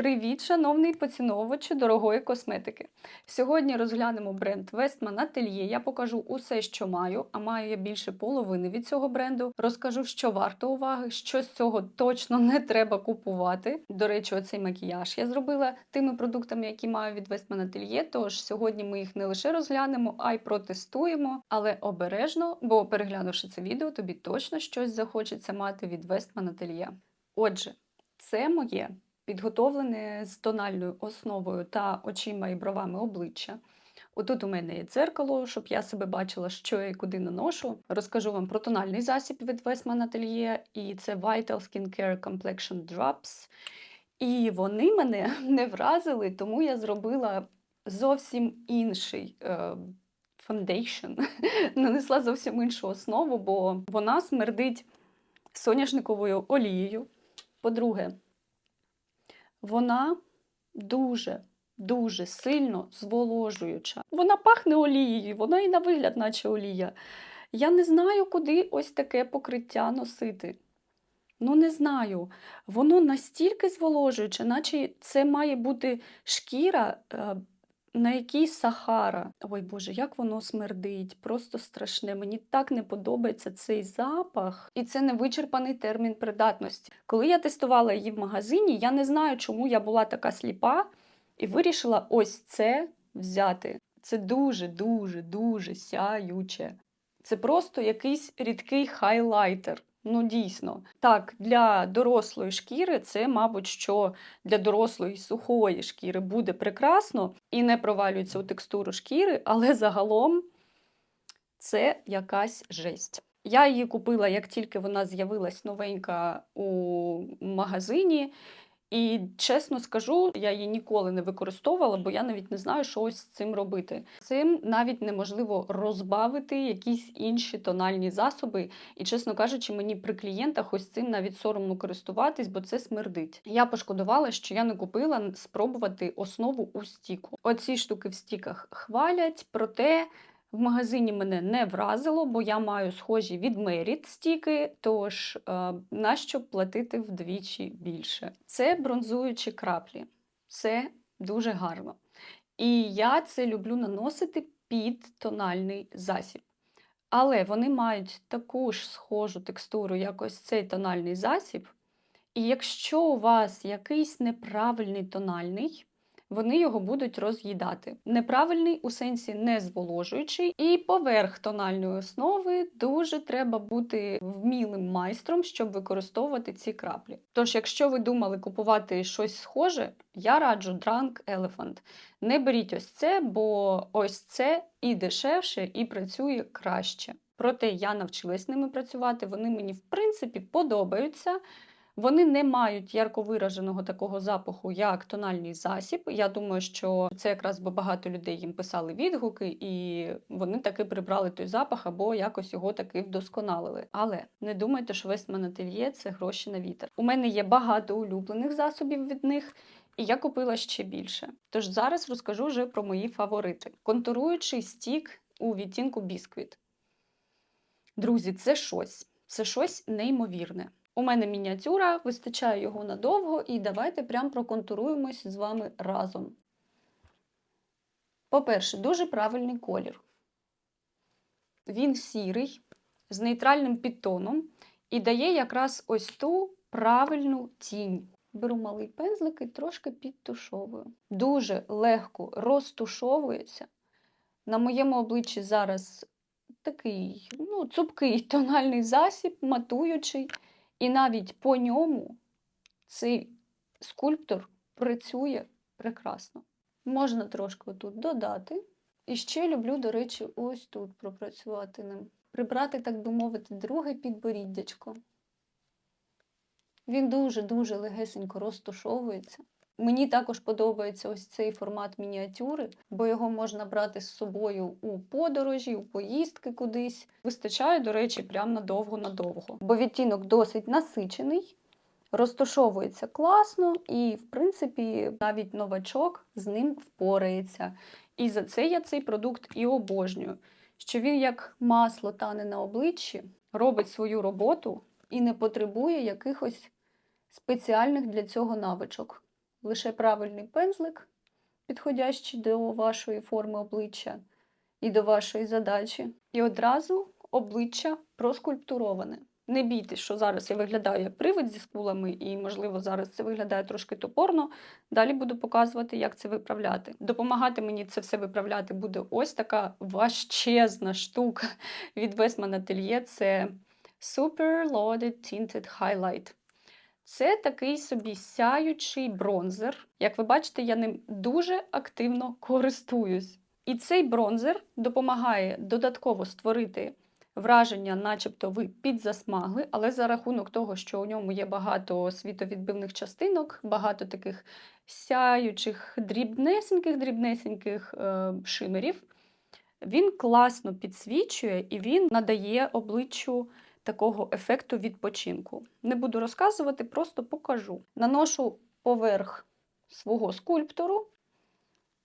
Привіт, шановний поціновувачу дорогої косметики. Сьогодні розглянемо бренд Westman Atelier. Я покажу усе, що маю, а маю я більше половини від цього бренду. Розкажу, що варто уваги, що з цього точно не треба купувати. До речі, оцей макіяж я зробила тими продуктами, які маю від Westman Atelier. Тож сьогодні ми їх не лише розглянемо, а й протестуємо, але обережно, бо переглянувши це відео, тобі точно щось захочеться мати від Westman Atelier. Отже, це моє підготовлене з тональною основою та очима і бровами обличчя. Отут у мене є дзеркало, щоб я себе бачила, що я і куди наношу. Розкажу вам про тональний засіб від Westman Atelier, і це Vital Skincare Complexion Drops. І вони мене не вразили, тому я зробила зовсім інший е, фондейшн. Нанесла зовсім іншу основу, бо вона смердить соняшниковою олією. По-друге, вона дуже, дуже сильно зволожуюча. Вона пахне олією, вона і на вигляд, наче олія. Я не знаю, куди ось таке покриття носити. Ну, не знаю. Воно настільки зволожуюче, наче це має бути шкіра, е, на якій сахара. Ой Боже, як воно смердить, просто страшне. Мені так не подобається цей запах, і це невичерпаний термін придатності. Коли я тестувала її в магазині, я не знаю, чому я була така сліпа і вирішила ось це взяти. Це дуже, дуже, дуже сяюче. Це просто якийсь рідкий хайлайтер. Ну, дійсно. Так, для дорослої шкіри це, мабуть, що для дорослої сухої шкіри буде прекрасно і не провалюється у текстуру шкіри, але загалом це якась жесть. Я її купила, як тільки вона з'явилась новенька у магазині. І чесно скажу, я її ніколи не використовувала, бо я навіть не знаю, що ось з цим робити. Цим навіть неможливо розбавити якісь інші тональні засоби. І, чесно кажучи, мені при клієнтах ось цим навіть соромно користуватись, бо це смердить. Я пошкодувала, що я не купила спробувати основу у стіку. Оці штуки в стіках хвалять, проте. В магазині мене не вразило, бо я маю схожі від Merit стіки, тож е, нащо платити вдвічі більше. Це бронзуючі краплі, це дуже гарно. І я це люблю наносити під тональний засіб. Але вони мають таку ж схожу текстуру, як ось цей тональний засіб. І якщо у вас якийсь неправильний тональний, вони його будуть роз'їдати. Неправильний у сенсі не зволожуючий, і поверх тональної основи дуже треба бути вмілим майстром, щоб використовувати ці краплі. Тож, якщо ви думали купувати щось схоже, я раджу Drunk Elephant. Не беріть ось це, бо ось це і дешевше, і працює краще. Проте я навчилась ними працювати, вони мені в принципі подобаються. Вони не мають ярко вираженого такого запаху, як тональний засіб. Я думаю, що це якраз бо багато людей їм писали відгуки, і вони таки прибрали той запах або якось його таки вдосконалили. Але не думайте, що весь Atelier – це гроші на вітер. У мене є багато улюблених засобів від них. І я купила ще більше. Тож зараз розкажу вже про мої фаворити. Контуруючий стік у відтінку бісквіт. Друзі, це щось. Це щось неймовірне. У мене мініатюра, вистачає його надовго, і давайте прям проконтуруємось з вами разом. По-перше, дуже правильний колір. Він сірий, з нейтральним підтоном і дає якраз ось ту правильну тінь. Беру малий пензлик і трошки підтушовую. Дуже легко розтушовується. На моєму обличчі зараз такий ну, цупкий тональний засіб, матуючий. І навіть по ньому цей скульптор працює прекрасно. Можна трошки тут додати. І ще люблю, до речі, ось тут пропрацювати ним. Прибрати, так би мовити, друге підборіддячко. Він дуже-дуже легесенько розтушовується. Мені також подобається ось цей формат мініатюри, бо його можна брати з собою у подорожі, у поїздки кудись. Вистачає, до речі, прям надовго-надовго. Бо відтінок досить насичений, розташовується класно, і, в принципі, навіть новачок з ним впорається. І за це я цей продукт і обожнюю. Що він, як масло тане на обличчі, робить свою роботу і не потребує якихось спеціальних для цього навичок. Лише правильний пензлик, підходящий до вашої форми обличчя і до вашої задачі. І одразу обличчя проскульптуроване. Не бійтесь, що зараз я виглядаю як привид зі скулами, і, можливо, зараз це виглядає трошки топорно. Далі буду показувати, як це виправляти. Допомагати мені це все виправляти буде ось така важчезна штука від Westman Atelier. Це Super Loaded Tinted Highlight. Це такий собі сяючий бронзер. Як ви бачите, я ним дуже активно користуюсь. І цей бронзер допомагає додатково створити враження, начебто ви підзасмагли, але за рахунок того, що у ньому є багато світовідбивних частинок, багато таких сяючих, дрібнесеньких, дрібнесеньких е, шимерів, він класно підсвічує і він надає обличчю такого ефекту відпочинку. Не буду розказувати, просто покажу. Наношу поверх свого скульптору.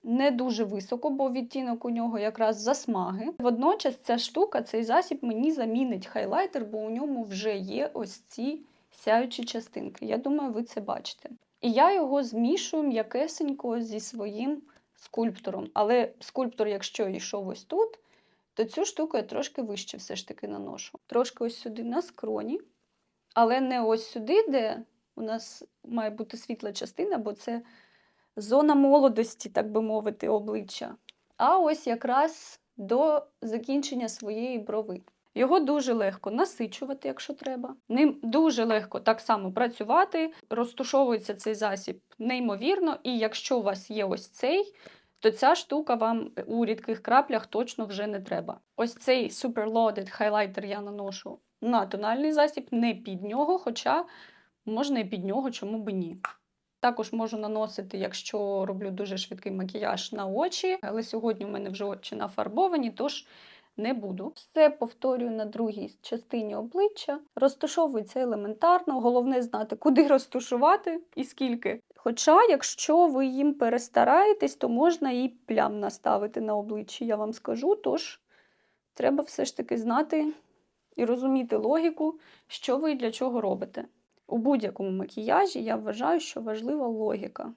Не дуже високо, бо відтінок у нього якраз засмаги. Водночас ця штука, цей засіб мені замінить хайлайтер, бо у ньому вже є ось ці сяючі частинки. Я думаю, ви це бачите. І я його змішую м'якесенько зі своїм скульптором. Але скульптор, якщо йшов ось тут, то цю штуку я трошки вище все ж таки наношу. Трошки ось сюди на скроні, але не ось сюди, де у нас має бути світла частина, бо це зона молодості, так би мовити, обличчя. А ось якраз до закінчення своєї брови. Його дуже легко насичувати, якщо треба. Ним дуже легко так само працювати. Розтушовується цей засіб неймовірно, і якщо у вас є ось цей, то ця штука вам у рідких краплях точно вже не треба. Ось цей Super Loaded хайлайтер я наношу на тональний засіб, не під нього, хоча можна і під нього, чому би ні. Також можу наносити, якщо роблю дуже швидкий макіяж на очі, але сьогодні у мене вже очі нафарбовані, тож не буду. Все повторюю на другій частині обличчя. Розташовується елементарно, головне знати, куди розташувати і скільки. Хоча, якщо ви їм перестараєтесь, то можна і плям наставити на обличчі, я вам скажу. Тож треба все ж таки знати і розуміти логіку, що ви і для чого робите. У будь-якому макіяжі я вважаю, що важлива логіка.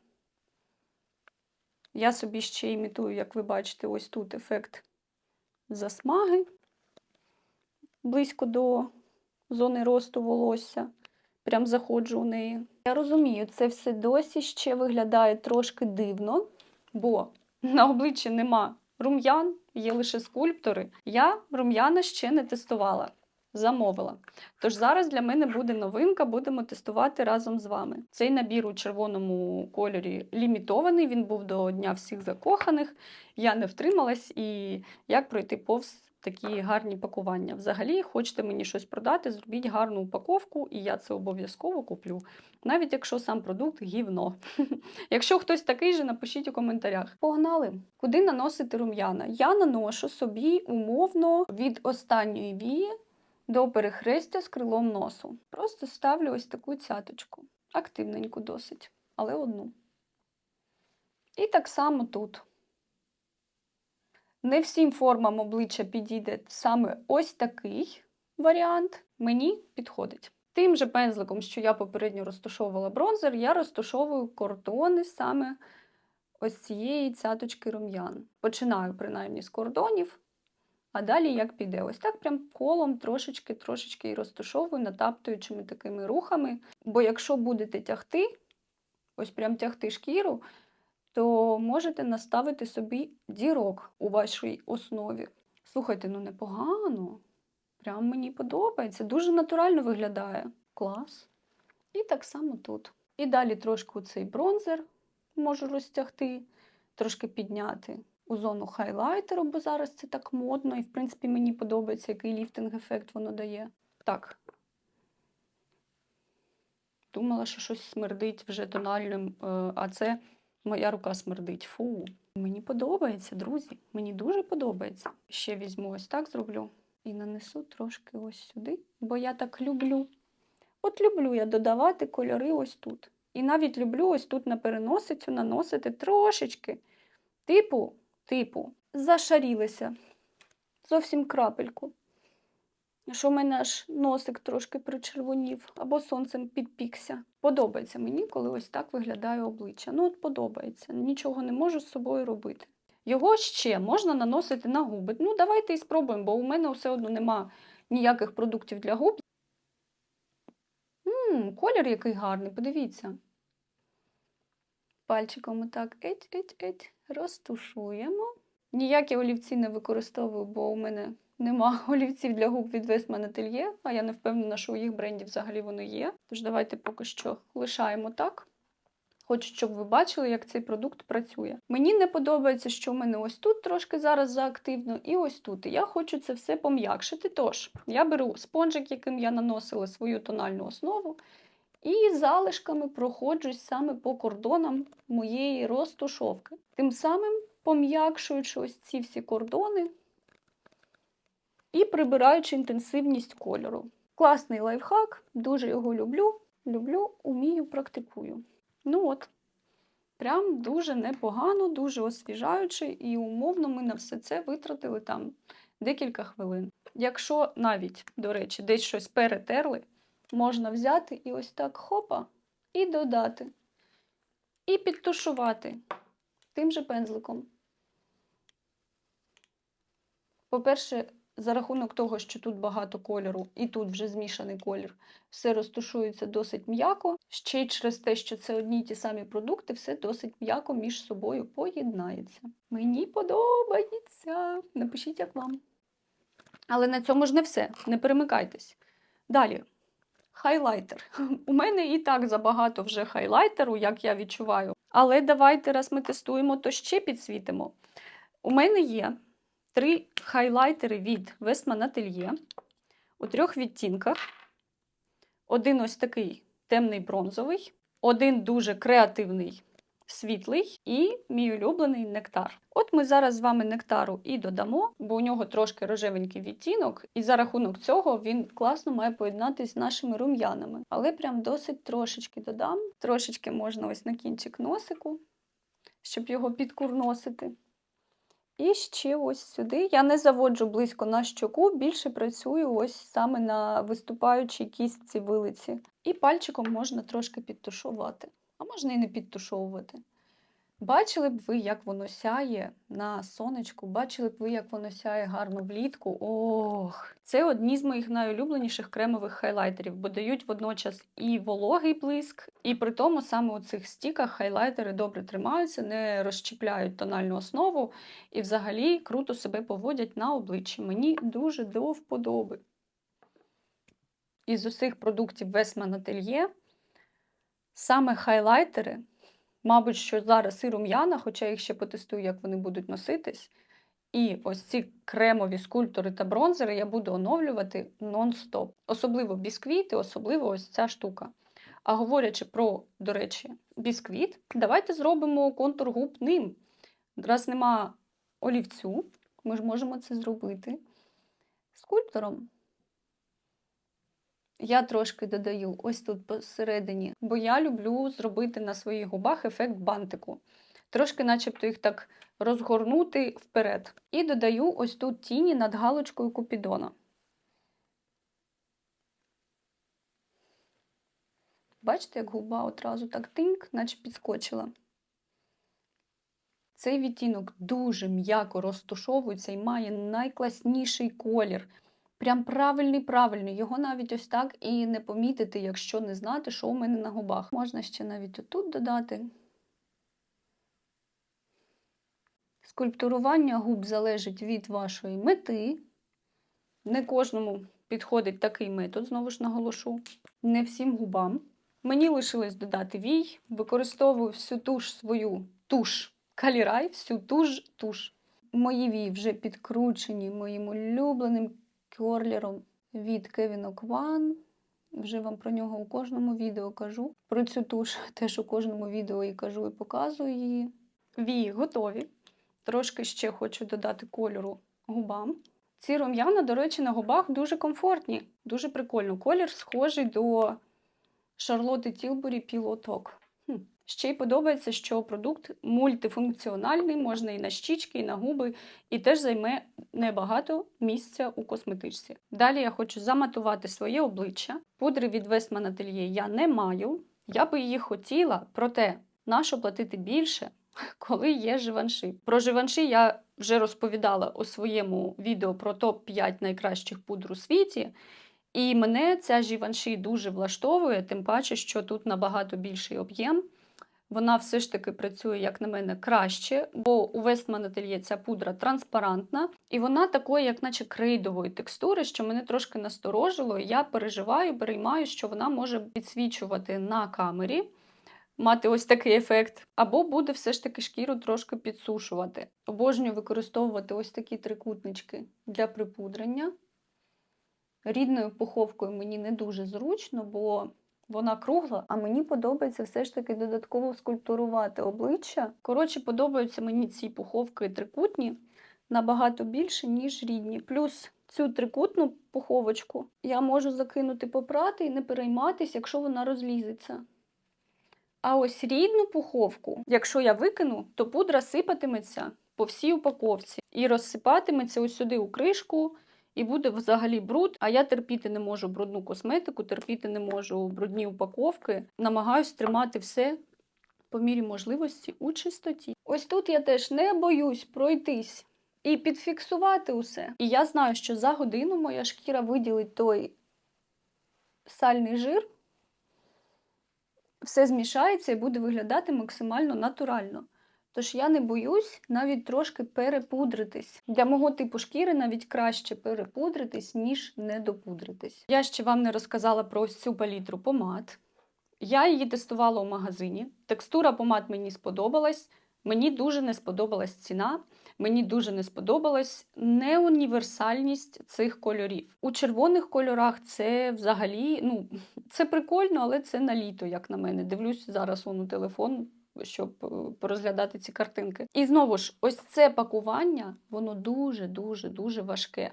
Я собі ще імітую, як ви бачите, ось тут ефект засмаги близько до зони росту волосся. Прям заходжу у неї. Я розумію, це все досі ще виглядає трошки дивно, бо на обличчі нема рум'ян, є лише скульптори. Я рум'яна ще не тестувала замовила. Тож зараз для мене буде новинка, будемо тестувати разом з вами. Цей набір у червоному кольорі лімітований, він був до Дня всіх закоханих. Я не втрималась і як пройти повз такі гарні пакування. Взагалі, хочете мені щось продати, зробіть гарну упаковку, і я це обов'язково куплю. Навіть якщо сам продукт гівно. Якщо хтось такий же, напишіть у коментарях. Погнали! Куди наносити рум'яна? Я наношу собі умовно від останньої вії до перехрестя з крилом носу. Просто ставлю ось таку цяточку. Активненьку досить, але одну. І так само тут. Не всім формам обличчя підійде саме ось такий варіант. Мені підходить. Тим же пензликом, що я попередньо розташовувала бронзер, я розташовую кордони саме ось цієї цяточки рум'ян. Починаю принаймні з кордонів, а далі як піде. Ось так прям колом трошечки-трошечки і розташовую, натаптуючими такими рухами. Бо якщо будете тягти, ось прям тягти шкіру, то можете наставити собі дірок у вашій основі. Слухайте, ну непогано. Прям мені подобається. Дуже натурально виглядає. Клас. І так само тут. І далі трошки цей бронзер можу розтягти, трошки підняти у зону хайлайтеру, бо зараз це так модно, і, в принципі, мені подобається, який ліфтинг-ефект воно дає. Так. Думала, що щось смердить вже тональним, е, а це моя рука смердить. Фу. Мені подобається, друзі. Мені дуже подобається. Ще візьму ось так зроблю і нанесу трошки ось сюди, бо я так люблю. От люблю я додавати кольори ось тут. І навіть люблю ось тут на переносицю наносити трошечки. Типу, типу, зашарілися. Зовсім крапельку. Що в мене аж носик трошки причервонів, або сонцем підпікся. Подобається мені, коли ось так виглядає обличчя. Ну, от подобається. Нічого не можу з собою робити. Його ще можна наносити на губи. Ну, давайте і спробуємо, бо у мене все одно нема ніяких продуктів для губ. Ммм, колір який гарний, подивіться. Пальчиком отак еть-еть-еть розтушуємо. Ніякі олівці не використовую, бо у мене нема олівців для губ від Westman Atelier, а я не впевнена, що у їх брендів взагалі воно є. Тож давайте поки що лишаємо так. Хочу, щоб ви бачили, як цей продукт працює. Мені не подобається, що в мене ось тут трошки зараз заактивно, і ось тут. Я хочу це все пом'якшити. Тож, я беру спонжик, яким я наносила свою тональну основу, і залишками проходжусь саме по кордонам моєї розтушовки. Тим самим пом'якшуючи ось ці всі кордони і прибираючи інтенсивність кольору. Класний лайфхак, дуже його люблю. Люблю, умію, практикую. Ну от, прям дуже непогано, дуже освіжаюче, і умовно ми на все це витратили там декілька хвилин. Якщо навіть, до речі, десь щось перетерли, можна взяти і ось так хопа, і додати. І підтушувати тим же пензликом. По-перше, за рахунок того, що тут багато кольору, і тут вже змішаний колір, все розтушується досить м'яко. Ще й через те, що це одні й ті самі продукти, все досить м'яко між собою поєднається. Мені подобається. Напишіть, як вам. Але на цьому ж не все. Не перемикайтесь. Далі. Хайлайтер. У мене і так забагато вже хайлайтеру, як я відчуваю. Але давайте, раз ми тестуємо, то ще підсвітимо. У мене є три хайлайтери від Westman Atelier у трьох відтінках. Один ось такий темний бронзовий, один дуже креативний світлий і мій улюблений нектар. От ми зараз з вами нектару і додамо, бо у нього трошки рожевенький відтінок, і за рахунок цього він класно має поєднатися з нашими рум'янами. Але прям досить трошечки додам. Трошечки можна ось на кінчик носику, щоб його підкурносити. І ще ось сюди. Я не заводжу близько на щоку, більше працюю ось саме на виступаючій кістці вилиці. І пальчиком можна трошки підтушувати, а можна і не підтушовувати. Бачили б ви, як воно сяє на сонечку, бачили б ви, як воно сяє гарно влітку. Ох, це одні з моїх найулюбленіших кремових хайлайтерів, бо дають водночас і вологий блиск, і при тому саме у цих стіках хайлайтери добре тримаються, не розчіпляють тональну основу і взагалі круто себе поводять на обличчі. Мені дуже до вподоби. Із усіх продуктів Westman Atelier саме хайлайтери. Мабуть, що зараз і рум'яна, хоча я їх ще потестую, як вони будуть носитись. І ось ці кремові скульптори та бронзери я буду оновлювати нон-стоп. Особливо бісквіти, особливо ось ця штука. А говорячи про, до речі, бісквіт, давайте зробимо контур губ ним. Раз нема олівцю, ми ж можемо це зробити скульптором. Я трошки додаю ось тут посередині, бо я люблю зробити на своїх губах ефект бантику. Трошки, начебто, їх так розгорнути вперед. І додаю ось тут тіні над галочкою Купідона. Бачите, як губа одразу так тиньк, наче підскочила. Цей відтінок дуже м'яко розтушовується і має найкласніший колір. Прям правильний, правильний. Його навіть ось так і не помітити, якщо не знати, що у мене на губах. Можна ще навіть отут додати. Скульптурування губ залежить від вашої мети. Не кожному підходить такий метод, знову ж наголошу. Не всім губам. Мені лишилось додати вій, використовую всю ту ж свою туш калірай, всю ту ж туш. Мої вії вже підкручені моїм улюбленим кьорлером від Kevin Окван. Вже вам про нього у кожному відео кажу. Про цю туш теж у кожному відео і кажу, і показую її. Вії готові. Трошки ще хочу додати кольору губам. Ці рум'яна, до речі, на губах дуже комфортні, дуже прикольно. Колір схожий до Шарлоти Тілбурі Talk. Хм. Ще й подобається, що продукт мультифункціональний, можна і на щічки, і на губи, і теж займе небагато місця у косметичці. Далі я хочу заматувати своє обличчя. Пудри від Westman Atelier я не маю. Я би її хотіла, проте нащо платити більше, коли є живанши. Про живанши я вже розповідала у своєму відео про топ-5 найкращих пудр у світі. І мене ця Givenchy дуже влаштовує, тим паче, що тут набагато більший об'єм. Вона все ж таки працює, як на мене, краще, бо у Westman Atelier ця пудра транспарантна, і вона такої, як наче крейдової текстури, що мене трошки насторожило. Я переживаю, переймаю, що вона може підсвічувати на камері, мати ось такий ефект, або буде все ж таки шкіру трошки підсушувати. Обожнюю використовувати ось такі трикутнички для припудрення. Рідною пуховкою мені не дуже зручно, бо вона кругла, а мені подобається все ж таки додатково скульптурувати обличчя. Коротше, подобаються мені ці пуховки трикутні набагато більше, ніж рідні. Плюс цю трикутну пуховочку я можу закинути попрати і не перейматися, якщо вона розлізеться. А ось рідну пуховку, якщо я викину, то пудра сипатиметься по всій упаковці і розсипатиметься ось сюди у кришку. І буде взагалі бруд, а я терпіти не можу брудну косметику, терпіти не можу брудні упаковки. Намагаюсь тримати все по мірі можливості у чистоті. Ось тут я теж не боюсь пройтись і підфіксувати усе. І я знаю, що за годину моя шкіра виділить той сальний жир, все змішається і буде виглядати максимально натурально. Тож я не боюсь навіть трошки перепудритись. Для мого типу шкіри навіть краще перепудритись, ніж не допудритись. Я ще вам не розказала про ось цю палітру помад. Я її тестувала у магазині. Текстура помад мені сподобалась. Мені дуже не сподобалась ціна. Мені дуже не сподобалась неуніверсальність цих кольорів. У червоних кольорах це взагалі, ну, це прикольно, але це на літо, як на мене. Дивлюсь зараз он у телефон щоб е, порозглядати ці картинки. І знову ж, ось це пакування, воно дуже-дуже дуже важке.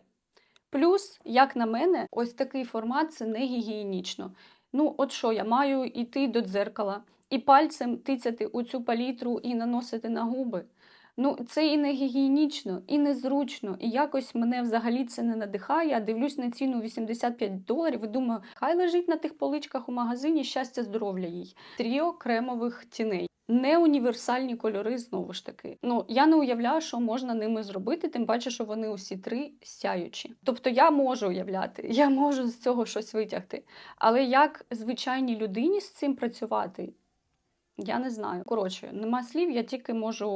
Плюс, як на мене, ось такий формат це не гігієнічно. Ну, от що, я маю йти до дзеркала і пальцем тицяти у цю палітру і наносити на губи. Ну, це і не гігієнічно, і незручно, і якось мене взагалі це не надихає. Я дивлюсь на ціну 85 доларів і думаю, хай лежить на тих поличках у магазині щастя, здоров'я їй. Тріо кремових тіней. Не універсальні кольори знову ж таки. Ну я не уявляю, що можна ними зробити, тим паче, що вони усі три сяючі. Тобто я можу уявляти, я можу з цього щось витягти. Але як звичайній людині з цим працювати, я не знаю. Коротше, нема слів, я тільки можу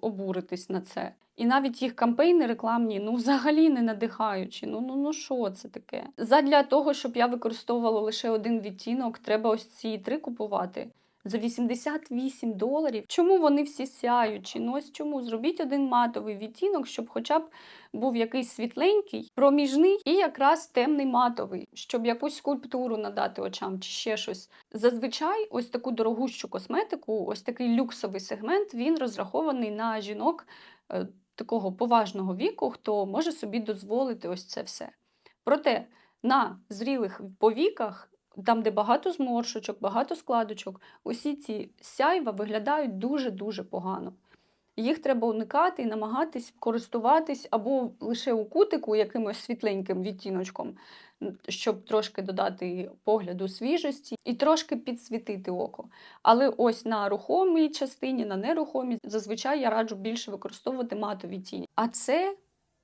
обуритись на це. І навіть їх кампейни рекламні, ну взагалі не надихаючі. Ну ну ну що це таке? Задля того, щоб я використовувала лише один відтінок, треба ось ці три купувати за 88 доларів. Чому вони всі сяючі? Ну ось чому? Зробіть один матовий відтінок, щоб хоча б був якийсь світленький, проміжний і якраз темний матовий, щоб якусь скульптуру надати очам чи ще щось. Зазвичай, ось таку дорогущу косметику, ось такий люксовий сегмент, він розрахований на жінок е, такого поважного віку, хто може собі дозволити ось це все. Проте на зрілих повіках там, де багато зморшочок, багато складочок, усі ці сяйва виглядають дуже-дуже погано. Їх треба уникати і намагатись користуватись або лише у кутику якимось світленьким відтіночком, щоб трошки додати погляду свіжості і трошки підсвітити око. Але ось на рухомій частині, на нерухомій, зазвичай я раджу більше використовувати матові тіні. А це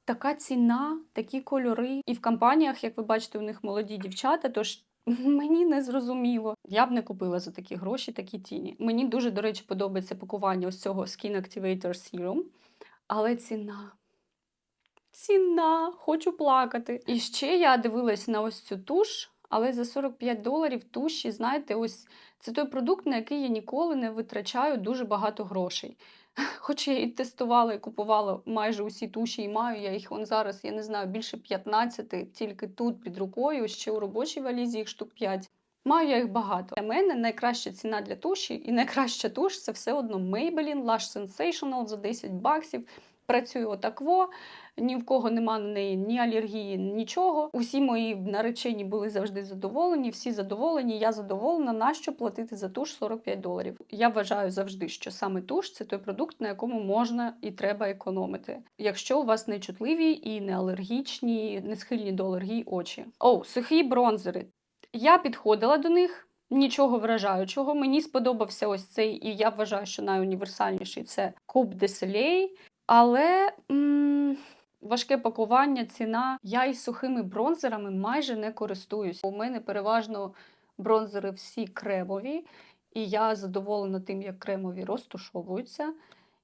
така ціна, такі кольори. І в компаніях, як ви бачите, у них молоді дівчата, тож Мені не зрозуміло. Я б не купила за такі гроші такі тіні. Мені дуже, до речі, подобається пакування ось цього Skin Activator Serum, але ціна. Ціна, хочу плакати. І ще я дивилась на ось цю туш, але за 45 доларів туші, знаєте, ось це той продукт, на який я ніколи не витрачаю дуже багато грошей. Хоч я і тестувала і купувала майже усі туші, і маю я їх он зараз, я не знаю, більше 15, тільки тут під рукою, ще у робочій валізі їх штук 5. Маю я їх багато. Для мене найкраща ціна для туші і найкраща туш це все одно Maybelline Lush Sensational за 10 баксів. Працює отакво, ні в кого нема на неї ні алергії, нічого. Усі мої наречені були завжди задоволені, всі задоволені. Я задоволена. Нащо платити за туш 45 доларів? Я вважаю завжди, що саме туш це той продукт, на якому можна і треба економити. Якщо у вас не чутливі і не алергічні, не схильні до алергії очі. О, сухі бронзери. Я підходила до них. Нічого вражаючого. Мені сподобався ось цей, і я вважаю, що найуніверсальніший це Coupe de. Але м- важке пакування, ціна. Я із сухими бронзерами майже не користуюсь. У мене переважно бронзери всі кремові, і я задоволена тим, як кремові розтушовуються.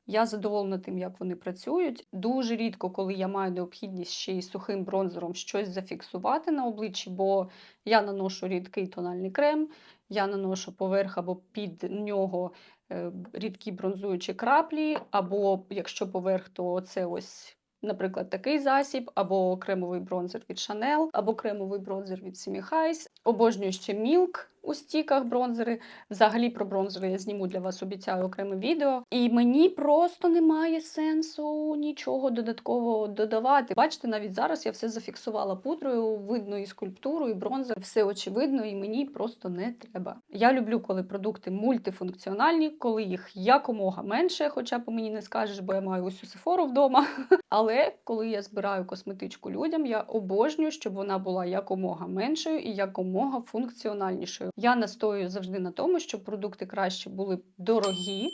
Я задоволена тим, як вони працюють. Дуже рідко, коли я маю необхідність ще й сухим бронзером щось зафіксувати на обличчі, бо я наношу рідкий тональний крем, я наношу поверх або під нього е, рідкі бронзуючі краплі, або якщо поверх, то це ось. Наприклад, такий засіб, або кремовий бронзер від Chanel, або кремовий бронзер від Сіміхайс. Обожнюю ще Milk у стіках бронзери. Взагалі про бронзери я зніму для вас, обіцяю окреме відео. І мені просто немає сенсу нічого додаткового додавати. Бачите, навіть зараз я все зафіксувала пудрою, видно і скульптуру, і бронзер, все очевидно, і мені просто не треба. Я люблю, коли продукти мультифункціональні, коли їх якомога менше, хоча по мені не скажеш, бо я маю усю сефору вдома. Але коли я збираю косметичку людям, я обожнюю, щоб вона була якомога меншою і якомога функціональнішою. Я настоюю завжди на тому, щоб продукти краще були дорогі.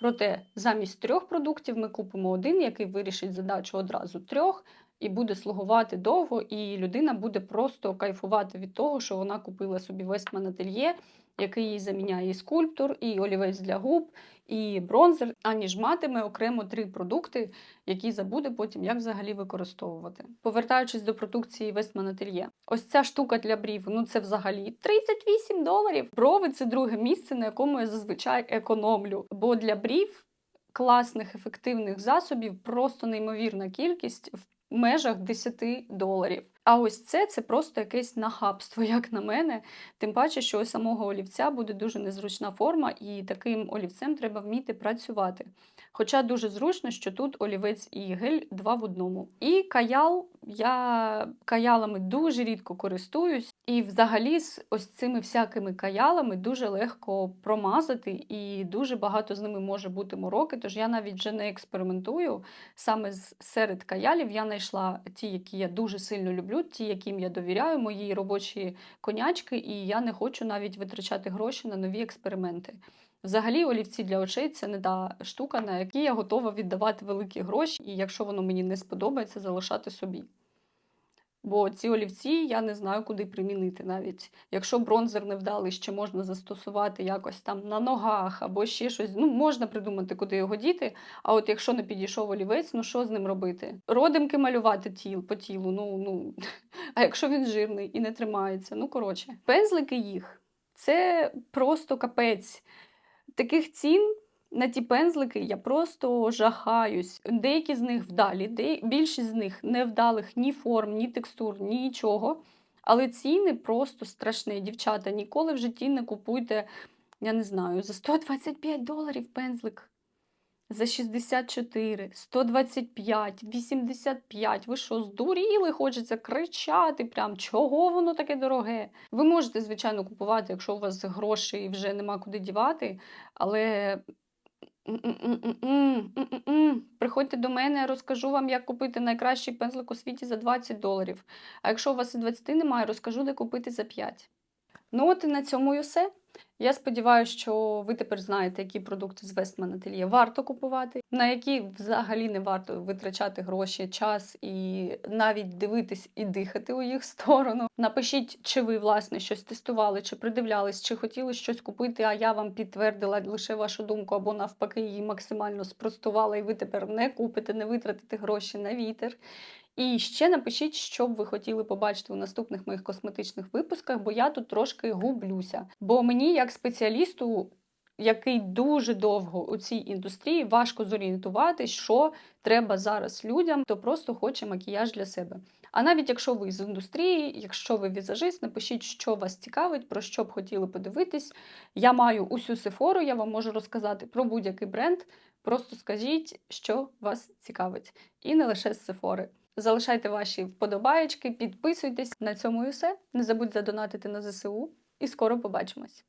Проте замість трьох продуктів ми купимо один, який вирішить задачу одразу трьох, і буде слугувати довго, і людина буде просто кайфувати від того, що вона купила собі Westman Atelier, який їй заміняє і скульптор, і олівець для губ, і бронзер, аніж матиме окремо три продукти, які забуде потім, як взагалі використовувати. Повертаючись до продукції Westman Atelier. Ось ця штука для брів, ну це взагалі 38 доларів. Брови це друге місце, на якому я зазвичай економлю. Бо для брів класних ефективних засобів просто неймовірна кількість в межах 10 доларів. А ось це це просто якесь нахабство, як на мене. Тим паче, що у самого олівця буде дуже незручна форма, і таким олівцем треба вміти працювати. Хоча дуже зручно, що тут олівець і гель два в одному. І каял, я каялами дуже рідко користуюсь, і взагалі з ось цими всякими каялами дуже легко промазати, і дуже багато з ними може бути мороки. Тож я навіть вже не експериментую. Саме з- серед каялів я знайшла ті, які я дуже сильно люблю, ті, яким я довіряю, мої робочі конячки, і я не хочу навіть витрачати гроші на нові експерименти. Взагалі, олівці для очей це не та штука, на якій я готова віддавати великі гроші, і якщо воно мені не сподобається, залишати собі. Бо ці олівці я не знаю, куди примінити навіть. Якщо бронзер невдалий, ще можна застосувати якось там на ногах або ще щось. Ну, можна придумати, куди його діти. А от якщо не підійшов олівець, ну що з ним робити? Родимки малювати тіл по тілу. Ну, ну. А якщо він жирний і не тримається, ну коротше. Пензлики їх це просто капець. Таких цін на ті пензлики я просто жахаюсь. Деякі з них вдалі, де... більшість з них не вдалих ні форм, ні текстур, нічого. Але ціни просто страшні. Дівчата, ніколи в житті не купуйте, я не знаю, за 125 доларів пензлик. За 64, 125, 85. Ви що, здуріли? Хочеться кричати прям, чого воно таке дороге? Ви можете, звичайно, купувати, якщо у вас грошей вже нема куди дівати, але Приходьте до мене, я розкажу вам, як купити найкращий пензлик у світі за 20 доларів. А якщо у вас і 20 немає, розкажу, де купити за 5. Ну от і на цьому і все. Я сподіваюся, що ви тепер знаєте, які продукти з Westman Atelier варто купувати, на які взагалі не варто витрачати гроші, час і навіть дивитись і дихати у їх сторону. Напишіть, чи ви власне щось тестували, чи придивлялись, чи хотіли щось купити, а я вам підтвердила лише вашу думку, або навпаки її максимально спростувала, і ви тепер не купите, не витратите гроші на вітер. І ще напишіть, що б ви хотіли побачити у наступних моїх косметичних випусках, бо я тут трошки гублюся. Бо мені, як спеціалісту, який дуже довго у цій індустрії, важко зорієнтувати, що треба зараз людям, хто просто хоче макіяж для себе. А навіть якщо ви з індустрії, якщо ви візажист, напишіть, що вас цікавить, про що б хотіли подивитись. Я маю усю сефору, я вам можу розказати про будь-який бренд. Просто скажіть, що вас цікавить, і не лише з Сефори. Залишайте ваші вподобаєчки, підписуйтесь. На цьому і все. Не забудь задонатити на ЗСУ, і скоро побачимось.